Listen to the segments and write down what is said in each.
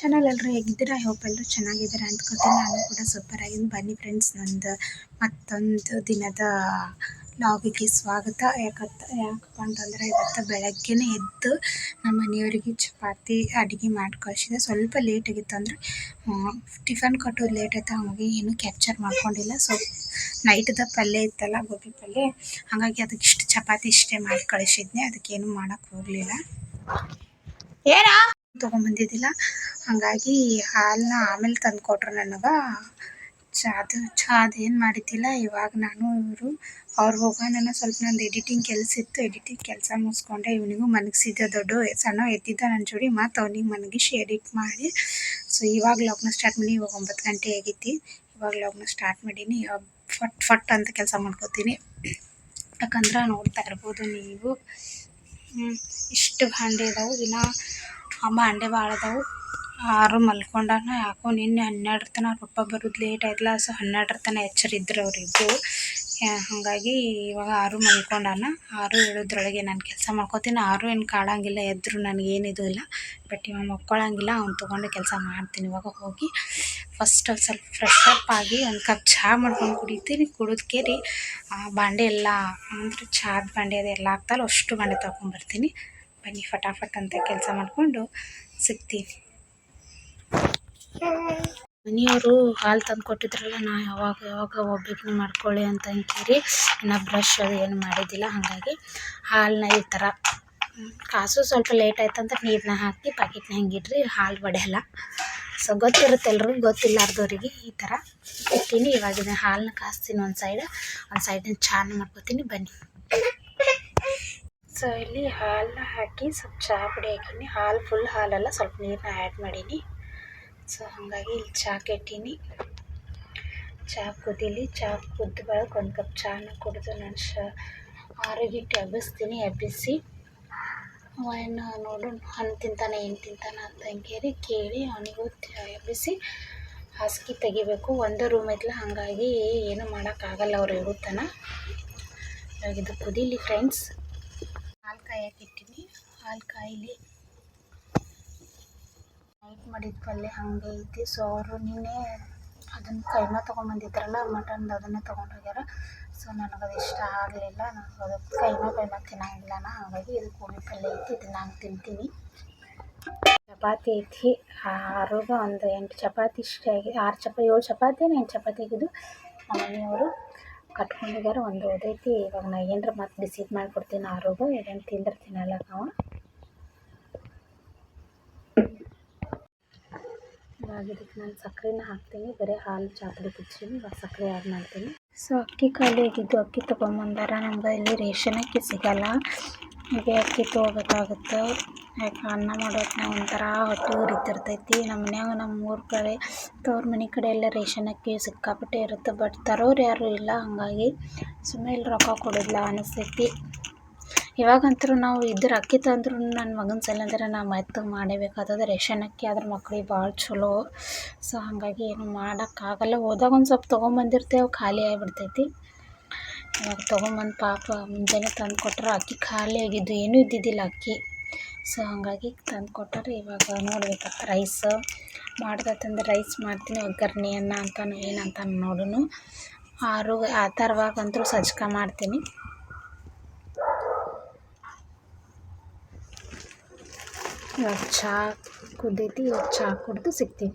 Channel ಎಲ್ಲರೂ ಹೇಗಿದ್ದೀರಾ? I hope ಎಲ್ಲರೂ ಚೆನ್ನಾಗಿದ್ದೀರಾ ಅಂದ್ಕೊತೀನಿ ನಾನು ಕೂಡ ಸೂಪರ್ ಆಗಿದ್ದೀನಿ. ಬನ್ನಿ ಫ್ರೆಂಡ್ಸ್ ನಂದು ಮತ್ತೊಂದು ದಿನದ ಲಾಗಿಗೆ ಸ್ವಾಗತ. ಯಾಕತ್ತ ಯಾಕಪ್ಪ ಅಂತಂದರೆ ಇವತ್ತು ಬೆಳಗ್ಗೆನೇ ಎದ್ದು ನಮ್ಮ ಮನೆಯವರಿಗೆ ಚಪಾತಿ, ಅಡುಗೆ ಮಾಡಿ ಕಳಿಸಿದೆ ಸ್ವಲ್ಪ ಲೇಟ್ ಆಗಿತ್ತು ಅಂದರೆ ಟಿಫನ್ ಕೊಟ್ಟು ಲೇಟ್ ಆಯ್ತು. ಹಾಗಾಗಿ ಏನೂ ಕ್ಯಾಪ್ಚರ್ ಮಾಡ್ಕೊಂಡಿಲ್ಲ. ಸೊ ನೈಟ್ದ ಪಲ್ಯ ಇತ್ತಲ್ಲ, ಗೋಬಿ ಪಲ್ಯ. ಹಾಗಾಗಿ ಅದಕ್ಕೆ ಇಷ್ಟು ಚಪಾತಿ ಇಷ್ಟೇ ಮಾಡಿ ಕಳಿಸಿದ್ನೆ ಅದಕ್ಕೇನು ಮಾಡೋಕ್ಕೆ ಹೋಗಲಿಲ್ಲ. ಏನಾ? ತೊಗೊಂಬಂದಿದ್ದಿಲ್ಲ. ಹಾಗಾಗಿ ಹಾಲನ್ನ ಆಮೇಲೆ ತಂದು ಕೊಟ್ರು ನನಗೆ. ಚಾದು ಚಾದು ಏನು ಮಾಡಿದ್ದಿಲ್ಲ. ಇವಾಗ ನಾನು ಇವರು, ಅವ್ರು ಹೋಗೋಣ ಸ್ವಲ್ಪ ನಂದು ಎಡಿಟಿಂಗ್ ಕೆಲಸ ಇತ್ತು. ಎಡಿಟಿಂಗ್ ಕೆಲಸ ಮುಗಿಸ್ಕೊಂಡೆ. ಇವನಿಗೂ ಮನಗಿಸಿದ್ದೆ ದೊಡ್ಡ, ಸಣ್ಣ ಎದ್ದಿದ್ದ ನನ್ನ ಜೋಡಿ. ಮತ್ತು ಅವ್ನಿಗೆ ಮನಗಿಸಿ ಎಡಿಟ್ ಮಾಡಿ. ಸೊ ಇವಾಗ ಲಾಕ್ನ ಸ್ಟಾರ್ಟ್ ಮಾಡಿ, ಇವಾಗ ಒಂಬತ್ತು ಗಂಟೆ ಆಗೈತಿ ಇವಾಗ ಲಾಕ್ನ ಸ್ಟಾರ್ಟ್ ಮಾಡೀನಿ. ಫಟ್ ಫಟ್ ಅಂತ ಕೆಲಸ ಮಾಡ್ಕೋತೀನಿ. ಯಾಕಂದ್ರೆ ನೋಡ್ತಾ ಇರ್ಬೋದು ನೀವು. ಇಷ್ಟು ಭಾಂಡೆ ಇದಾವೆ. ದಿನ ಆ ಬಾಂಡೆ ಭಾಳ ಅದಾವು. ಆರು ಮಲ್ಕೊಂಡಾನ ಯಾಕೋ ನಿನ್ನೆ ಹನ್ನೆರಡರ ಅವ್ರ ಪಪ್ಪ ಬರೋದು ಲೇಟ್ ಆಯ್ತಲ್ಲ, ಸೊ ಹನ್ನೆರಡರ ತನಕ ಎಚ್ಚರಿದ್ರು ಅವರಿಬ್ಬರು ಹಾಗಾಗಿ ಇವಾಗ ಆರು ಮಲ್ಕೊಂಡಾನ, ಆರು ಹೇಳೋದ್ರೊಳಗೆ ನಾನು ಕೆಲಸ ಮಾಡ್ಕೋತೀನಿ. ಆರು ಏನು ಕಾಡಂಗಿಲ್ಲ ಎದ್ರು ನನಗೇನಿದು ಇಲ್ಲ ಬಟ್ ಇವಾಗ ಮಕ್ಕೊಳ್ಳಂಗಿಲ್ಲ ಅವ್ನು ತೊಗೊಂಡು ಕೆಲಸ ಮಾಡ್ತೀನಿ. ಇವಾಗ ಹೋಗಿ ಫಸ್ಟ್ ಒಂದು ಸ್ವಲ್ಪ ಫ್ರೆಶ್ ಅಪ್ ಆಗಿ ಒಂದು ಕಪ್ ಚಹಾ ಮಾಡ್ಕೊಂಡು ಕುಡಿತೀನಿ. ಕುಡಿದ್ಕೇರಿ, ಆ, ಬಾಂಡೆ ಎಲ್ಲ, ಅಂದ್ರೆ ಚಹಾದ ಬಾಂಡೆ ಅದೆಲ್ಲ ಆಗ್ತಲ್ಲ ಅಷ್ಟು ಬಾಂಡೆ ತೊಗೊಂಬರ್ತೀನಿ ಬನ್ನಿ ಫಟಾಫಟ್ ಅಂತ ಕೆಲಸ ಮಾಡಿಕೊಂಡು ಸಿಗ್ತೀನಿ. ಮನೆಯವರು ಹಾಲು ತಂದು ಕೊಟ್ಟಿದ್ರಲ್ಲ, ನಾ ಯಾವಾಗ ಯಾವಾಗ ಒಬ್ಬಕ್ಕೆ ಮಾಡ್ಕೊಳ್ಳಿ ಅಂತ ಅಂತೀರಿ ಇನ್ನು ಬ್ರಷ್ ಅದು ಏನು ಮಾಡಿದ್ದಿಲ್ಲ, ಹಾಗಾಗಿ ಹಾಲನ್ನ ಈ ಥರ ಕಾಸು ಸ್ವಲ್ಪ ಲೇಟ್ ಆಯ್ತಂತ ನೀರನ್ನ ಹಾಕಿ ಪ್ಯಾಕೆಟ್ನ ಹಂಗಿಡ್ರಿ ಹಾಲು ಒಡೆಯಲ್ಲ. ಸೊ ಗೊತ್ತಿರುತ್ತೆ ಎಲ್ರಿಗೂ, ಗೊತ್ತಿಲ್ಲಾರ್ದವ್ರಿಗೆ ಈ ಥರ ಇಟ್ಟೀನಿ. ಇವಾಗ ಇದನ್ನ ಹಾಲನ್ನ ಕಾಸ್ತೀನಿ ಒಂದು ಸೈಡ್ ಒಂದು ಸೈಡಿನ ಚಾನ್ ಮಾಡ್ಕೊತೀನಿ, ಬನ್ನಿ. ಸೊ ಇಲ್ಲಿ ಹಾಲನ್ನ ಹಾಕಿ ಸ್ವಲ್ಪ ಚಹಾ ಪುಡಿ ಹಾಕೀನಿ. ಹಾಲು ಫುಲ್ ಹಾಲಲ್ಲ ಸ್ವಲ್ಪ ನೀರನ್ನ ಆ್ಯಡ್ ಮಾಡೀನಿ. ಸೊ ಹಾಗಾಗಿ ಇಲ್ಲಿ ಚಹಾ ಕೆಟ್ಟೀನಿ. ಚಹಾ ಕುದೀಲಿ. ಚಹಾ ಕುದ್ದ ಬಳಕ ಒಂದು ಕಪ್ ಚಹಾನ ಕುಡಿದು ನಾನು ಶ ಆರೋಗ್ಯಕ್ಕೆ ಎಬ್ಬಿಸ್ತೀನಿ ಎಬ್ಬಿಸಿ. ಅವ ಏನು ನೋಡು, ಹಣ್ಣು ತಿಂತಾನೆ, ಏನು ತಿಂತಾನೆ ಅಂತ ಕೇಳಿ ಕೇಳಿ ಅವನಿಗೂ ಎಬ್ಬಿಸಿ ಹಾಸಿಗೆ ತೆಗಿಬೇಕು. ಒಂದು ರೂಮ್ ಹಾಗಾಗಿ ಏನು ಮಾಡೋಕ್ಕಾಗಲ್ಲ ಅವ್ರು ಇರುತ್ತಾನ ಇವಾಗ ಇದು ಕುದೀಲಿ ಫ್ರೆಂಡ್ಸ್ ಹಾಲು ಕಾಯಕ್ಕೆ ಇಟ್ಟಿನಿ ಹಾಲು ಕಾಯಿಲಿ ನೈಟ್ ಮಾಡಿದ ಪಲ್ಯ ಹಂಗೆ ಐತಿ. ಸೊ ಅವರು ನಿನ್ನೆ ಅದನ್ನು ಕೈಮ ತೊಗೊಂಬಂದಿದ್ರಲ್ಲ ಮಟನ್ದು ಅದನ್ನು ತೊಗೊಂಡು ಹೋಗ್ಯಾರ ಸೊ ನನಗೆ ಅದು ಇಷ್ಟ ಆಗಲಿಲ್ಲ. ನನಗೆ ಅದು ಕೈಮ ಕೈಮಾ ತಿನ್ನಂಗಿಲ್ಲ ಹಾಗಾಗಿ ಇದು ಗೋಬಿ ಪಲ್ಯ ಐತಿ, ಇದನ್ನ ನಾನು ತಿಂತೀನಿ. ಚಪಾತಿ ಐತಿ. ಆರೋಗ್ಯ ಒಂದು ಎಂಟು ಚಪಾತಿ ಇಷ್ಟ ಆರು ಚಪಾತಿ ಏಳು ಚಪಾತಿ ಎಂಟು ಚಪಾತಿ ಆಗಿದ್ದು ನಮ್ಮ ಮನೆಯವರು ಕಟ್ಕೊಂಡು ಹೋಗ್ಯಾರ ಒಂದು ಓದೈತಿ ಇವಾಗ ನಾ ಏನರ ಮತ್ತೆ ಬಿಸಿದು ಮಾಡಿಕೊಡ್ತೀನಿ ಆರೋಗ್ಯ ಏನೇನು ತಿಂದ್ರೆ ತಿನ್ನಲ್ಲ ನಾವು ಇವಾಗ ಇದಕ್ಕೆ ನಾನು ಸಕ್ಕರೆನ ಹಾಕ್ತೀನಿ, ಬರೀ ಹಾಲು, ಚಾಪುಡಿ ಕುಚ್ಚೀನಿ, ಇವಾಗ ಸಕ್ಕರೆ ಆ್ಯಡ್ ಮಾಡ್ತೀನಿ. ಸೊ ಅಕ್ಕಿ ಖಾಲಿ ಆಗಿದ್ದು ಅಕ್ಕಿ ತೊಗೊಂಬಂದಾರ ನಮ್ಗೆ ಇಲ್ಲಿ ರೇಷನ್ ಅಕ್ಕಿ ಸಿಗಲ್ಲ. ಅಕ್ಕಿ ತೊಗೋಬೇಕಾಗುತ್ತೆ. ಯಾಕೆ ಅನ್ನ ಮಾಡೋಕೆ ಒಂಥರ ಹೊಟ್ಟೆ ಉರಿತಿರ್ತೈತಿ. ನಮ್ಮ ಮನ್ಯಾಗ ನಮ್ಮ ಊರ ಕಡೆ, ತವ್ರ ಮನೆ ಕಡೆ ಎಲ್ಲ ರೇಷನ್ ಅಕ್ಕಿ ಸಿಕ್ಕಾಪಟ್ಟೆ ಇರುತ್ತೆ. ಬಟ್ ತರೋರು ಯಾರೂ ಇಲ್ಲ, ಹಾಗಾಗಿ ಸುಮ್ಮನೆ ಇಲ್ಲಿ ರೊಕ್ಕ ಕೊಡೋದಿಲ್ಲ ಅನಿಸ್ತೈತಿ ಇವಾಗಂತೂ ನಾವು ಇದ್ರ ಅಕ್ಕಿ ತಂದ್ರು ನನ್ನ ಮಗನ ಸಲಂದ್ರೆ ನಾ ಮತ್ತೆ ಮಾಡೇಬೇಕಾಗ್ತದೆ ರೇಷನ್ ಅಕ್ಕಿ. ಆದ್ರೆ ಮಕ್ಳಿಗೆ ಭಾಳ ಚಲೋ. ಸೊ ಹಾಗಾಗಿ ಏನು ಮಾಡೋಕ್ಕಾಗಲ್ಲ. ಹೋದಾಗ ಒಂದು ಸ್ವಲ್ಪ ತೊಗೊಂಬಂದಿರ್ತೇವೆ, ಖಾಲಿ ಆಗಿಬಿಡ್ತೈತಿ. ಇವಾಗ ತೊಗೊಂಬಂದು ಪಾಪ ಮುಂಜಾನೆ ತಂದು ಕೊಟ್ಟರು ಅಕ್ಕಿ ಖಾಲಿ ಆಗಿದ್ದು ಏನೂ ಇದ್ದಿದ್ದಿಲ್ಲ ಅಕ್ಕಿ. ಸೊ ಹಾಗಾಗಿ ತಂದು ಕೊಟ್ಟರು ಇವಾಗ ನೋಡ್ಬೇಕು ರೈಸ್ ಮಾಡ್ದತ್ತಂದ್ರೆ ರೈಸ್ ಮಾಡ್ತೀನಿ, ಒಗ್ಗರಣೆ ಅನ್ನ ಅಂತಾನು ಏನಂತ ನೋಡೂ ಆರು ಆ ಥರವಾಗಂತೂ ಸಜ್ಕ ಮಾಡ್ತೀನಿ. ಇವಾಗ ಚಹಾ ಕುದ್ದೈತಿ ಇವಾಗ ಚಹಾ ಕುಡಿದು ಸಿಗ್ತೀನಿ.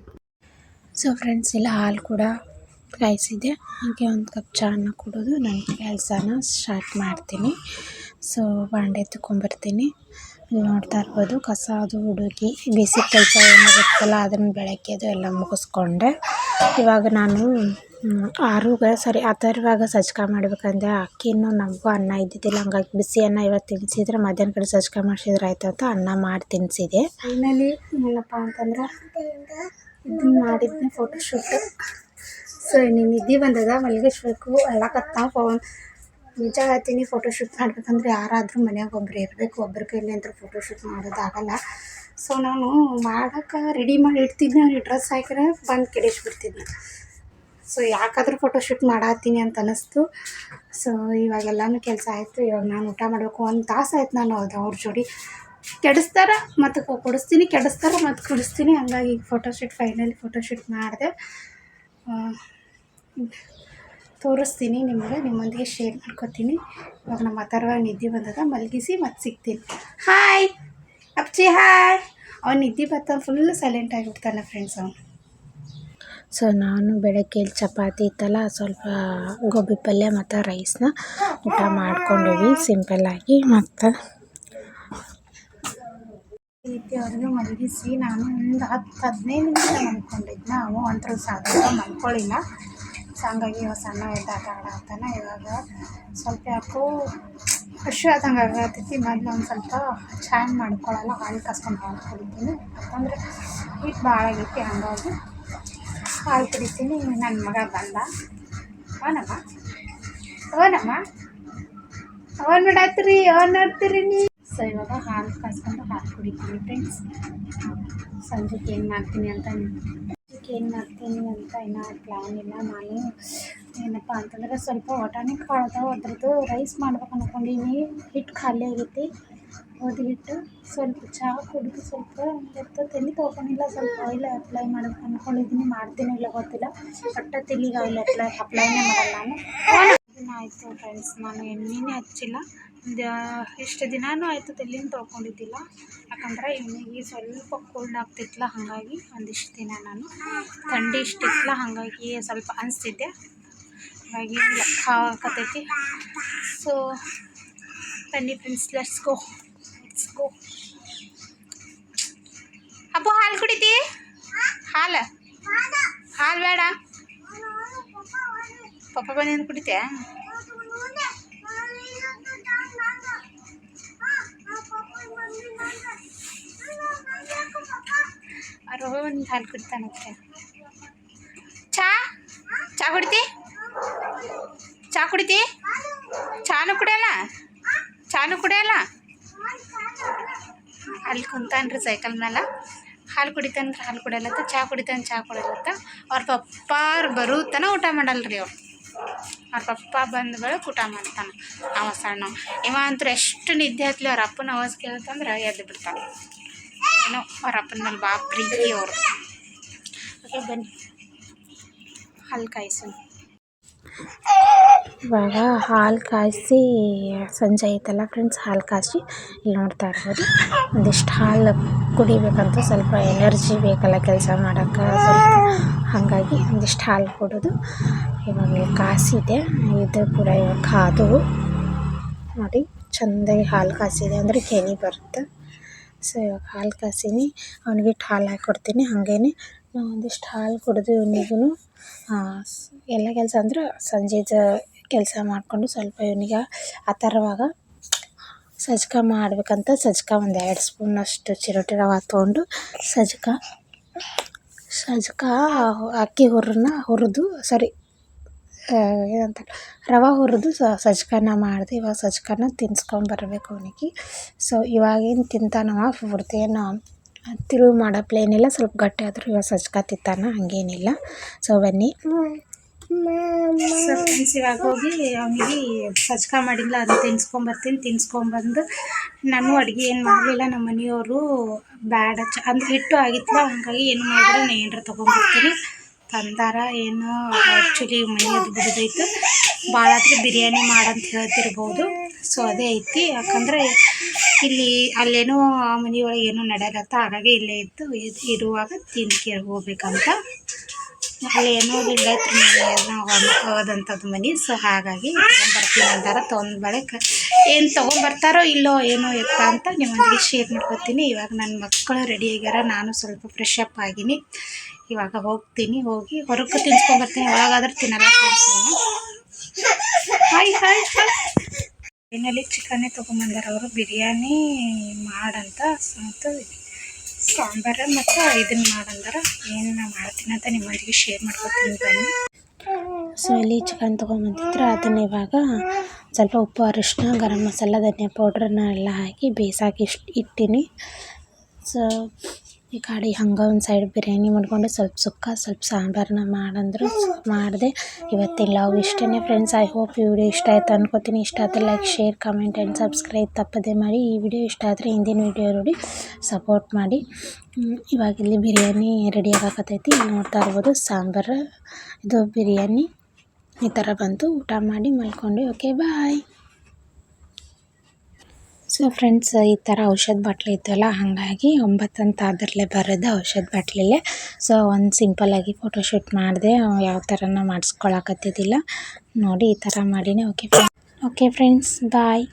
ಸೊ ಫ್ರೆಂಡ್ಸ್ ಇಲ್ಲ ಹಾಲು ಕೂಡ ಕಾಯಿಸಿದೆ ಹಾಗೆ ಒಂದು ಕಪ್ ಚಹಾನ ಕುಡಿದು ನನ್ನ ಕೆಲಸನ ಸ್ಟಾರ್ಟ್ ಮಾಡ್ತೀನಿ. ಸೊ ಬಾಂಡೆ ತಗೊಂಬರ್ತೀನಿ ನೋಡ್ತಾ ಇರ್ಬೋದು ಕಸ ಅದು ಹುಡುಗಿ ಬಿಸಿ ಕೆಲಸ ಏನಿರುತ್ತಲ್ಲ ಅದನ್ನು ಬೆಳಗ್ಗೆ ಅದು ಎಲ್ಲ ಮುಗಿಸ್ಕೊಂಡೆ. ಇವಾಗ ನಾನು ಆರೂಗ ಸರಿ ಇವಾಗ ಸಜ್ಕ ಮಾಡ್ಬೇಕಂದ್ರೆ ಅಕ್ಕಿನೂ ನಮಗೂ ಅನ್ನ ಇದ್ದಿದ್ದಿಲ್ಲ. ಹಂಗಾಗಿ ಬಿಸಿ ಅನ್ನ ಇವತ್ತು ತಿನ್ನಿಸಿದ್ರೆ ಮಧ್ಯಾಹ್ನ ಕಡೆ ಸಜ್ಕ ಮಾಡಿಸಿದ್ರೆ ಆಯ್ತು ಅಂತ ಅನ್ನ ಮಾಡಿ ತಿನ್ನಿಸಿದೆ ಫೈನಲಿ ಏನಪ್ಪ ಅಂತಂದ್ರೆ ಇದನ್ನ ಮಾಡಿದ್ದೆ ಫೋಟೋಶೂಟ್ ಸೊ ಇನ್ನು ನಿದ್ದೆ ಬಂದದ ಮಲಗಿಸ್ಬೇಕು ಅಳಕತ್ತ ಫೋನ್ ನಿಜ ಹೇಳ್ತೀನಿ ಫೋಟೋಶೂಟ್ ಮಾಡ್ಬೇಕಂದ್ರೆ ಯಾರಾದರೂ ಮನೆಯಾಗ ಒಬ್ರು ಇರಬೇಕು ಒಬ್ಬರ ಕೈಲಿ ಅಂತ ಫೋಟೋಶೂಟ್ ಮಾಡೋದಾಗಲ್ಲ ಸೊ ನಾನು ಮಾಡೋಕೆ ರೆಡಿ ಮಾಡಿ ಇಡ್ತಿದ್ದೆ ಅವ್ನಿಗೆ ಡ್ರೆಸ್ ಹಾಕಿದ್ರೆ ಬಂದು ಕೆಡಿಸ್ಬಿಡ್ತಿದ್ದೆ ಸೊ ಯಾಕಾದರೂ ಫೋಟೋಶೂಟ್ ಮಾಡತ್ತೀನಿ ಅಂತ ಅನ್ನಿಸ್ತು. ಸೊ ಇವಾಗೆಲ್ಲನೂ ಕೆಲಸ ಆಯಿತು, ಇವಾಗ ನಾನು ಊಟ ಮಾಡಬೇಕು. ಒಂದು ತಾಸು ಆಯ್ತು ನಾನು ಅದು ಅವ್ರ ಜೋಡಿ. ಕೆಡಿಸ್ತಾರ ಮತ್ತು ಕೊಡಿಸ್ತೀನಿ, ಕೆಡಿಸ್ತಾರ ಮತ್ತು ಕುಡಿಸ್ತೀನಿ. ಹಂಗಾಗಿ ಫೋಟೋಶೂಟ್ ಫೈನಲಿ ಫೋಟೋಶೂಟ್ ಮಾಡಿದೆ. ತೋರಿಸ್ತೀನಿ ನಿಮಗೆ ನಿಮ್ಮೊಂದಿಗೆ ಶೇರ್ ಮಾಡ್ಕೊತೀನಿ. ಇವಾಗ ನಮ್ಮ ಅಥರ್ವ ನಿದ್ದೆ ಬಂದಾಗ ಮಲಗಿಸಿ ಮತ್ತೆ ಸಿಗ್ತೀನಿ. ಹಾಯ್ ಅಪ್ಚಿ ಹಾಯ್ ಅವ್ನು ನಿದ್ದೆ ಬರ್ತಾನೆ ಫುಲ್ ಸೈಲೆಂಟ್ ಆಗಿಬಿಡ್ತಾನೆ ಫ್ರೆಂಡ್ಸ್ ಅವನು. ಸೊ ನಾನು ಬೆಳಗ್ಗೆ ಚಪಾತಿ ಇತ್ತಲ್ಲ ಸ್ವಲ್ಪ ಗೋಬಿ ಪಲ್ಯ ಮತ್ತು ರೈಸ್ನ ಊಟ ಮಾಡ್ಕೊಂಡಿವಿ ಸಿಂಪಲ್ಲಾಗಿ ಮತ್ತು ರೀತಿ ಅವ್ರಿಗೆ ಮಲಗಿಸಿ ನಾನು ಒಂದು ಹತ್ತು ಹದಿನೈದು ನಿಮಿಷ ಮಲ್ಕೊಂಡಿದ್ದೆ ನಾವು ಒಂಥರ ಸಾಧಾರಣ ಮಲ್ಕೊಳ್ಳಿಲ್ಲ ಸೊ ಹಂಗಾಗಿ ಇವಾಗ ಸಣ್ಣ ಎದ್ದು ಆಟ ಆಡತ್ತಾನ ಇವಾಗ ಸ್ವಲ್ಪ ಯಾಕೋ ಖುಷಿ ಆದಂಗೆ ಆಗತ್ತೈತಿ ಮೊದಲು ಒಂದು ಸ್ವಲ್ಪ ಚೆನ್ನಾಗಿ ಮಾಡ್ಕೊಳ್ಳಲ್ಲ, ಹಾಲು ಕಸ್ಕೊಂಡು ಹಾಲು ಕುಡಿತೀನಿ ಯಾಕಂದರೆ ಹಿಟ್ಟು ಭಾಳ ಆಗೈತಿ, ಹಂಗಾಗಿ ಹಾಲು ಕುಡಿತೀನಿ. ನನ್ನ ಮಗ ಬಂದ. ಅವನಮ್ಮ? ಅವನಮ್ಮ? ಅವನ್ ಬಿಡಾತ್ರಿ ಅವನ್ ನೋಡ್ತೀರಿ ನೀ? ಸೊ ಇವಾಗ ಹಾಲು ಕಾಸ್ಕೊಂಡು ಹಾಲು ಕುಡಿತೀನಿ ಫ್ರೆಂಡ್ಸ್ ಸಂಜೆಗೆ ಏನು ಮಾಡ್ತೀನಿ ಅಂತ ಏನು ಮಾಡ್ತೀನಿ ಅಂತ ಇನ್ನೂ ಪ್ಲ್ಯಾನ್ ಇಲ್ಲ. ನಾನು ಏನಪ್ಪ ಅಂತಂದ್ರೆ ಸ್ವಲ್ಪ ಒಟಾಣಿ ಕಾಳು ಅದಾವ ಅದ್ರದ್ದು ರೈಸ್ ಮಾಡ್ಬೇಕು ಅಂದ್ಕೊಂಡೀನಿ ಹಿಟ್ಟು ಖಾಲಿ ಆಗೈತಿ. ಗೋಧಿ ಹಿಟ್ಟು ಸ್ವಲ್ಪ ಚಹಾ ಕುಡಿದು ಸ್ವಲ್ಪ ಎತ್ತ ತಲೆ ತೊಗೊಂಡಿಲ್ಲ ಸ್ವಲ್ಪ ಆಯಿಲ್ ಅಪ್ಲೈ ಮಾಡ್ಬೇಕು ಅಂದ್ಕೊಂಡಿದ್ದೀನಿ ಮಾಡ್ತೀನಿ ಇಲ್ಲ ಗೊತ್ತಿಲ್ಲ. ಒಟ್ಟ ತಲೆಗೆ ಆಯಿಲ್ ಅಪ್ಲೈ ಅಪ್ಲೈನೇ ಮಾಡಲ್ಲ ನಾನು. ಆಯಿತು ಫ್ರೆಂಡ್ಸ್ ನಾನು ಎಣ್ಣೆನೇ ಹಚ್ಚಿಲ್ಲ. ಎಷ್ಟು ದಿನಾನೂ ಆಯಿತು ತಲೆನ ತೊಳ್ಕೊಂಡಿದ್ದಿಲ್ಲ. ಯಾಕಂದ್ರೆ ಇವನಿಗೆ ಸ್ವಲ್ಪ ಕೋಲ್ಡ್ ಆಗ್ತಿತ್ತಲ್ಲ, ಹಾಗಾಗಿ ಒಂದಿಷ್ಟು ದಿನ ನಾನು ಥಂಡಿ ಇಷ್ಟಿತ್ತಲ್ಲ, ಹಾಗಾಗಿ ಸ್ವಲ್ಪ ಅನಿಸ್ತಿದ್ದೆ. ಹಾಗಾಗಿ ಹಾಕತೈತಿ. ಸೊ ಬನ್ನಿ friends let's go let's go Appu, ಹಾಲು ಕುಡಿತಿ? ಹಾಲು? ಹಾಲು ಬೇಡ. ಪಪ್ಪ ಬಂದಿಂದ ಕುಡಿತೆ ರೋಹನ್ ಹಾಲು ಕುಡಿತಾನಂತೆ ಚಾ? ಚಾ ಕುಡಿತಿ? ಚಾ ಕುಡಿತಿ? ಚಾನು ಕುಡಿಯಲ್ಲ? ಚಾನು ಕುಡಿಯಲ್ಲ? ಅಲ್ಲಿ ಕುಂತಾನ್ರಿ ಸೈಕಲ್ ಮೇಲೆ ಹಾಲು ಕುಡಿತಂದ್ರೆ ಹಾಲು ಕುಡಿಯಲತ್ತ, ಚಾ ಕುಡಿತಾನೆ ಚಾ ಕುಡಿಯಲತ್ತ. ಅವ್ರ ಪಪ್ಪಾರು ಬರುತ್ತಾನ ಬರೋ ತನಕ ಊಟ ಮಾಡಲ್ರಿ ಅವ್ರು. ಅವ್ರ ಪಪ್ಪ ಬಂದ ಬಳಿಕ ಊಟ ಮಾಡ್ತಾನೆ. ಅವ ಸಣ್ಣ ಇವ ಅಂತೂ ಎಷ್ಟು ನಿದ್ದೆ ಹತ್ಲಿ ಅವ್ರ ಅಪ್ಪನ ಅವಾಜ್ ಕೇಳ್ತಂದ್ರೆ ಎದ್ದು ಬಿಡ್ತಾನೆ. ಏನೋ ಅವ್ರ ಅಪ್ಪನ ಮೇಲೆ ಬಾ ಪ್ರೀತಿ ಅವರು. ಓಕೆ ಬನ್ನಿ. ಹಾಲು ಕಾಯಿಸೋಣ ಇವಾಗ ಹಾಲು ಕಾಯಿಸಿ ಸಂಜೆ ಐತಲ್ಲ ಫ್ರೆಂಡ್ಸ್ ಹಾಲು ಕಾಯಿಸಿ ಇಲ್ಲಿ ನೋಡ್ತಾ ಇರ್ಬೋದು. ಒಂದಿಷ್ಟು ಹಾಲು ಕುಡಿಬೇಕಂತ ಸ್ವಲ್ಪ ಎನರ್ಜಿ ಬೇಕಲ್ಲ ಕೆಲಸ ಮಾಡೋಕ್ಕೆ, ಸ್ವಲ್ಪ ಹಾಗಾಗಿ ಒಂದಿಷ್ಟು ಹಾಲು ಕೊಡೋದು. ಇವಾಗ ಕಾಸಿದೆ ಇದು ಕೂಡ ಇವಾಗ ಕಾದು. ನೋಡಿ, ಚೆಂದಾಗಿ ಹಾಲು ಕಾಸಿದೆ ಅಂದರೆ ಕೆನೆ ಬರುತ್ತೆ. ಸೊ ಇವಾಗ ಹಾಲು ಕಾಸೀನಿ. ಇಷ್ಟು ಹಾಲು ಹಾಕಿ ಕೊಡ್ತೀನಿ ಹಾಗೇನೆ. ನಾವು ಒಂದಿಷ್ಟು ಹಾಲು ಕುಡಿದು ಇವನಿಗೂ ಎಲ್ಲ ಕೆಲಸ ಅಂದ್ರೆ ಸಂಜೆದು ಕೆಲಸ ಮಾಡಿಕೊಂಡು ಸ್ವಲ್ಪ ಇವನಿಗೆ ಆ ಥರವಾಗ ಸಜ್ಕ ಮಾಡ್ಬೇಕಂತ ಸಜ್ಕ ಒಂದು ಎರಡು ಸ್ಪೂನಷ್ಟು ಚಿರೋಟಿ ರವೆ ತೊಗೊಂಡು ಸಜ್ಕ ಸಜ್ಕ ಅಕ್ಕಿ ಹುರ್ರನ್ನ ಹುರಿದು, ಸಾರಿ ಏನಂತ ರವೆ ಹುರಿದು ಸಜ್ಕನ ಮಾಡಿದೆ, ಇವಾಗ ಸಜ್ಕನ ತಿನ್ಸ್ಕೊಂಬರ್ಬೇಕು ಅವನಿಗೆ. ಸೊ ಇವಾಗೇನು ತಿಂತಾನವ ಪೂರ್ತಿ ಏನು ತಿರುವು ಮಾಡೋ ಪ್ಲೇನಿಲ್ಲ ಸ್ವಲ್ಪ ಗಟ್ಟಿ ಆದರೂ ಇವಾಗ ಸಜ್ಕ ತಿಂತಾನ, ಹಂಗೇನಿಲ್ಲ. ಸೊ ಬನ್ನಿ. ಫ್ರೆಂಡ್ಸ್ ಇವಾಗ ಹೋಗಿ ಅವನಿಗೆ ಸಜ್ಕ ಮಾಡಿಲ್ಲ ಅದು ತಿನ್ಸ್ಕೊಂಬರ್ತೀನಿ ತಿನ್ಸ್ಕೊಂಬಂದು ನಾನು ಅಡುಗೆ ಏನು ಮಾಡಲಿಲ್ಲ ನಮ್ಮ ಮನೆಯವರು ಬ್ಯಾಡ, ಚ, ಅಂದ್ರೆ ಹಿಟ್ಟು ಆಗಿತ್ತಲ್ಲ, ಹಂಗಾಗಿ ಏನು ಮಾಡಿದ್ರೆ ನಾನು ಏನಾರ ತೊಗೊಂಬರ್ತೀನಿ ತಂದಾರ, ಏನು ಆ್ಯಕ್ಚುಲಿ ಮನೆ ಅದು ಬಿಡೋದೈತೆ. ಭಾಳ ಆದ್ರೆ ಬಿರಿಯಾನಿ ಮಾಡಂತ ಹೇಳ್ತಿರ್ಬೋದು. ಸೊ ಅದೇ ಐತಿ. ಯಾಕಂದರೆ ಇಲ್ಲಿ ಅಲ್ಲೇನೋ ಆ ಮನೆಯೊಳಗೆ ಏನೋ ನಡೆಯಲತ್ತ ಹಾಗಾಗಿ ಇಲ್ಲೇ ಇತ್ತು. ಇರುವಾಗ ತಿನ್ಕೆ ಹೋಗ್ಬೇಕಂತ. ಅಲ್ಲೇನೋ ಲಿಂಗಾಯತ್ರ ಮನೆ ಹೋದಂಥದ್ದು ಮನೆ. ಸೊ ಹಾಗಾಗಿ ಬರ್ತೀನಿ ಅಂತಾರ. ತೊಗೊಂಡು ಬಳಿಕ ಏನು ತೊಗೊಂಬರ್ತಾರೋ ಇಲ್ಲೋ ಏನೋ ಎತ್ತ ಅಂತ ನಿಮ್ಮೊಂದಿಗೆ ಶೇರ್ ಮಾಡ್ಕೊತೀನಿ. ಇವಾಗ ನನ್ನ ಮಕ್ಕಳು ರೆಡಿ ಆಗ್ಯಾರ ನಾನು ಸ್ವಲ್ಪ ಫ್ರೆಶ್ ಅಪ್ ಆಗೀನಿ. ಇವಾಗ ಹೋಗ್ತೀನಿ, ಹೋಗಿ ಹೊರಗೆ ತಿನ್ಸ್ಕೊಂಬರ್ತೀನಿ ಒಳಗಾದ್ರೆ ತಿನ್ನಲ್ಲ ಹಾಯ್ ಚಿಕನ್ನೇ ತೊಗೊಂಬಂದಾರ ಅವರು, ಬಿರಿಯಾನಿ ಮಾಡಂತ ಮತ್ತು ಸಾಂಬಾರ ಮತ್ತು ಇದನ್ನ ಮಾಡಂದಾರ. ಏನು ನಾ ಮಾಡ್ತೀನಿ ಅಂತ ನಿಮ್ಮೊಂದಿಗೆ ಶೇರ್ ಮಾಡ್ಕೊತೀನಿ ಬನ್ನಿ. ಸೊ ಇಲ್ಲಿ ಚಿಕನ್ ತೊಗೊಂಬಂದಿದ್ರೆ. ಅದನ್ನ ಇವಾಗ ಸ್ವಲ್ಪ ಉಪ್ಪು ಅರಿಶಿನ ಗರಂ ಮಸಾಲ, ಧನಿಯಾ ಪೌಡ್ರನ್ನ ಎಲ್ಲ ಹಾಕಿ ಬೇಯಿಸಾಕಿ ಇಷ್ಟು ಇಟ್ಟಿನಿ. ಸೊ ಈ ಕಡೆ ಹಂಗೆ ಒಂದು ಸೈಡ್ ಬಿರಿಯಾನಿ ಮಾಡ್ಕೊಂಡು. ಸ್ವಲ್ಪ ಸುಕ್ಕ, ಸ್ವಲ್ಪ ಸಾಂಬಾರನ್ನ ಮಾಡಂದ್ರು ಮಾಡಿದೆ. ಇವತ್ತಿನ ಲಾಗ್ ಇಷ್ಟೇ ಫ್ರೆಂಡ್ಸ್ ಐ ಹೋಪ್ ಈ ವಿಡಿಯೋ ಇಷ್ಟ ಆಯ್ತು ಅನ್ಕೋತೀನಿ. ಇಷ್ಟ ಆದರೆ like share comment and subscribe ತಪ್ಪದೆ ಮಾಡಿ. ಈ ವಿಡಿಯೋ ಇಷ್ಟ ಆದರೆ ಹಿಂದಿನ ವಿಡಿಯೋ ನೋಡಿ ಸಪೋರ್ಟ್ ಮಾಡಿ. ಇವಾಗ ಇಲ್ಲಿ ಬಿರಿಯಾನಿ ರೆಡಿ ಆಗಕತ್ತೈತಿ. ನೋಡ್ತಾ ಇರ್ಬೋದು ಸಾಂಬಾರು, ಇದು ಬಿರಿಯಾನಿ ಈ ಥರ ಬಂತು. ಊಟ ಮಾಡಿ ಮಲ್ಕೊಂಡು. ಓಕೆ ಬಾಯ್ ಸೊ ಫ್ರೆಂಡ್ಸ್ ಈ ಥರ ಔಷಧ ಬಾಟ್ಲಿ ಇತ್ತಲ್ಲ, ಹಾಗಾಗಿ ಒಂಬತ್ತು ಅಂತ ಅದರಲ್ಲೇ ಬರೋದು ಔಷಧ ಬಾಟ್ಲಲ್ಲೇ. ಸೊ ಒಂದು ಸಿಂಪಲ್ಲಾಗಿ ಫೋಟೋಶೂಟ್ ಮಾಡಿದೆ, ಯಾವ ಥರನೂ ಮಾಡಿಸ್ಕೊಳಕತ್ತಿದ್ದಿಲ್ಲ. ನೋಡಿ, ಈ ಥರ ಮಾಡಿನೇ. Okay okay friends bye